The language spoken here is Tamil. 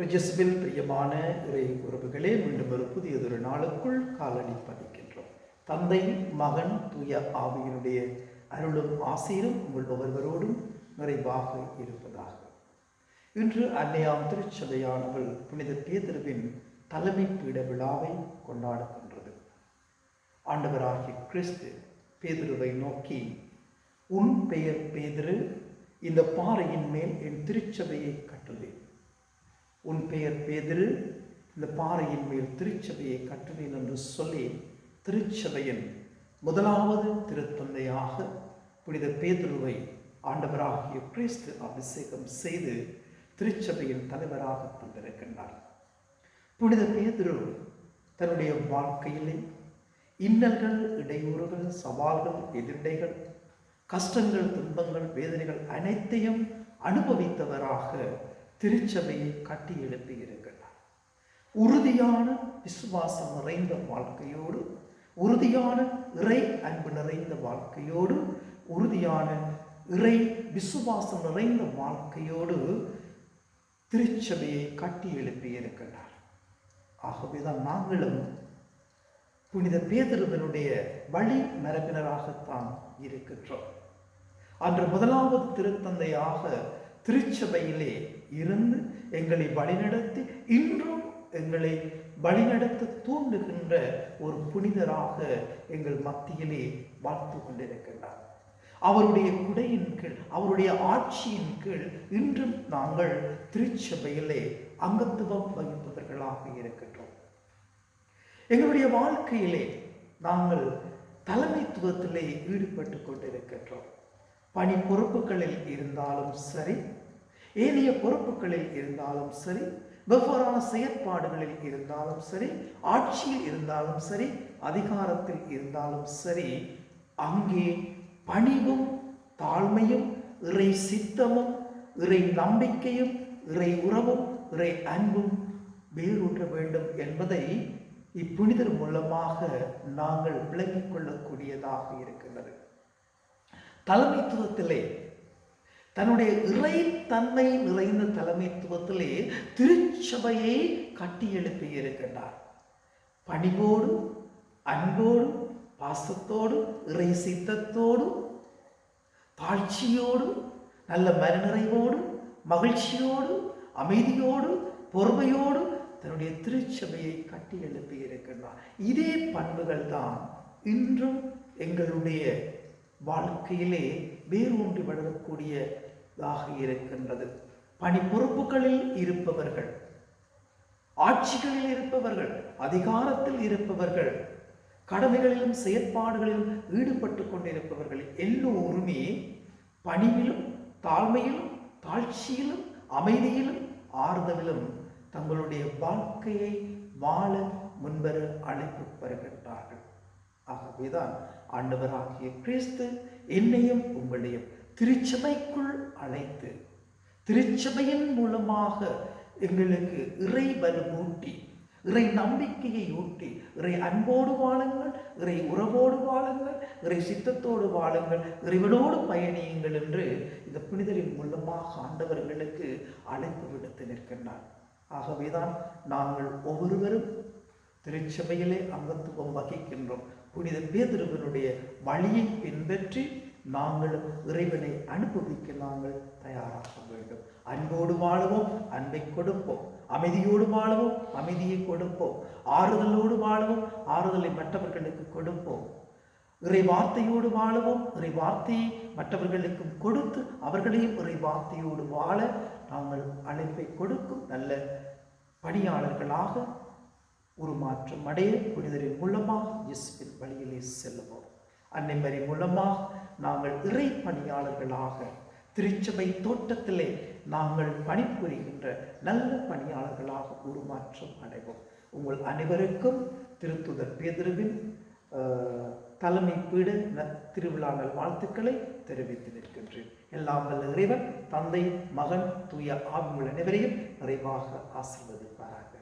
ரிஜஸ்பில் பிரியமான இறை உறவுகளே மீண்டும் ஒரு புதியதொரு நாளுக்குள் காலடி பதிக்கின்றோம். தந்தை மகன் தூய ஆவியினுடைய அருளும் ஆசீரும் உங்கள் ஒவ்வொருவரோடும் நிறைவாக இருப்பதாக. இன்று அன்னையாம் திருச்சபையானவள் புனித பேதருவின் தலைமை பீட விழாவை கொண்டாடுகின்றது. ஆண்டவராகிய கிறிஸ்து பேதுருவை நோக்கி உன் பெயர் பேதிரு இந்த பாறையின் மேல் என் திருச்சபையை கட்டுவேன். உன் பெயர் பேதிரு. இந்த பாறையின் மேல் திருச்சபையை கட்டுவேன் என்று சொல்லி திருச்சபையின் முதலாவது திருத்தந்தையாக புனித பேதுருவை ஆண்டவராகிய கிறிஸ்து அபிஷேகம் செய்து திருச்சபையின் தலைவராக தந்திருக்கின்றார் புனித பேதுரு தன்னுடைய வாழ்க்கையிலே இன்னல்கள் இடையூறுகள் சவால்கள் எதிர்டைகள் கஷ்டங்கள் துன்பங்கள் வேதனைகள் அனைத்தையும் அனுபவித்தவராக திருச்சபையை கட்டி எழுப்பியிருக்கிறார். உறுதியான விசுவாசம் நிறைந்த வாழ்க்கையோடு உறுதியான இறை அன்பு நிறைந்த வாழ்க்கையோடு உறுதியான இறை விசுவாசம் நிறைந்த வாழ்க்கையோடு திருச்சபையை கட்டி எழுப்பியிருக்கிறார். ஆகவேதான் நாங்களும் புனித பேதருவனுடைய வழி மரபினராகத்தான் இருக்கின்றோம். அன்று முதலாவது திருத்தந்தையாக திருச்சபையிலே இருந்து எங்களை வழிநடத்தி இன்றும் எங்களை வழிநடத்த தூண்டுகின்ற ஒரு புனிதராக எங்கள் மத்தியிலே வாழ்த்து கொண்டிருக்கின்றார். அவருடைய குடையின் கீழ் அவருடைய ஆட்சியின் கீழ் இன்றும் நாங்கள் திருச்சபையிலே அங்கத்துவம் வகிப்பவர்களாக இருக்கின்றோம். எங்களுடைய வாழ்க்கையிலே நாங்கள் தலைமைத்துவத்திலே ஈடுபட்டு கொண்டிருக்கின்றோம். பணி பொறுப்புகளில் இருந்தாலும் சரி ஏனைய பொறுப்புகளில் இருந்தாலும் சரி வெவ்வேறான செயற்பாடுகளில் இருந்தாலும் சரி ஆட்சியில் இருந்தாலும் சரி அதிகாரத்தில் இருந்தாலும் சரி அங்கே பணிவும் தாழ்மையும் இறை சித்தமும் இறை நம்பிக்கையும் இறை உறவும் இறை அன்பும் வேரூற்ற வேண்டும் என்பதை இப்புனிதர் மூலமாக நாங்கள் விளங்கிக் கொள்ளக்கூடியதாக இருக்கின்றது. தலைமைத்துவத்திலே தன்னுடைய இறைத்தன்மை நிறைந்த தலைமைத்துவத்திலே திருச்சபையை கட்டியெழுப்பி இருக்கின்றார். பணிவோடு அன்போடு பாசத்தோடு இறை சித்தத்தோடு தாழ்ச்சியோடு நல்ல மனநிறைவோடு மகிழ்ச்சியோடு அமைதியோடு பொறுமையோடு தன்னுடைய திருச்சபையை கட்டி எழுப்பி இருக்கின்றார். இதே பண்புகள் தான் இன்றும் எங்களுடைய வாழ்க்கையிலே வேரூன்றி ஆக இருக்கின்றது. பணி பொறுப்புகளில் இருப்பவர்கள் ஆட்சிகளில் இருப்பவர்கள் அதிகாரத்தில் இருப்பவர்கள் கடமைகளிலும் செயற்பாடுகளிலும் ஈடுபட்டு கொண்டிருப்பவர்கள் எல்லோருமே பணியிலும் தாழ்மையிலும் தாழ்ச்சியிலும் அமைதியிலும் ஆறுதலிலும் தங்களுடைய வாழ்க்கையை வாழ முன்வர அழைப்பு பெறுகின்றார்கள். ஆகவேதான் ஆண்டவராகிய கிறிஸ்து என்னையும் உங்களையும் திருச்சபைக்குள் அழைத்து திருச்சபையின் மூலமாக எங்களுக்கு இறை வலுவூட்டி இறை நம்பிக்கையை ஊட்டி இறை அன்போடு வாழுங்கள் இறை உறவோடு வாழுங்கள் இறை சித்தத்தோடு வாழுங்கள் இறைவனோடு பயணியுங்கள் என்று இந்த புனிதரின் மூலமாக ஆண்டவர்களுக்கு அழைப்பு விடுத்து நிற்கின்றார். ஆகவேதான் நாங்கள் ஒவ்வொருவரும் திருச்சபையிலே அங்கத்துவம் வகிக்கின்றோம். புனித பேதிருவனுடைய வழியை பின்பற்றி நாங்கள் இறைவனை அனுபவிக்க நாங்கள் தயாராக வேண்டும். அன்போடு வாழவும் அன்பை கொடுப்போம். அமைதியோடு வாழவும் அமைதியை கொடுப்போம். ஆறுதலோடு வாழவும் ஆறுதலை மற்றவர்களுக்கு கொடுப்போம். இறை வார்த்தையோடு வாழவும் இறை வார்த்தையை மற்றவர்களுக்கும் கொடுத்து அவர்களையும் இறை வார்த்தையோடு வாழ நாங்கள் அழைப்பை கொடுக்கும் நல்ல பணியாளர்களாக உருமாற்றம் அடைய புனிதரின் மூலமாக அன்னைமரி மூலமாக நாங்கள் இறை பணியாளர்களாக திருச்சபை தோட்டத்திலே நாங்கள் பணிபுரிகின்ற நல்ல பணியாளர்களாக உருமாற்றம் அடைவோம். உங்கள் அனைவருக்கும் திருத்துதர் பேதிருவின் தலைமை பீட திருவிழா நல் வாழ்த்துக்களை தெரிவித்து நிற்கின்றேன். எல்லாம் வல்ல இறைவன் தந்தை மகன் தூய ஆவியுள்ள அனைவரையும் நிறைவாக ஆசிர்வதிப்பார்கள்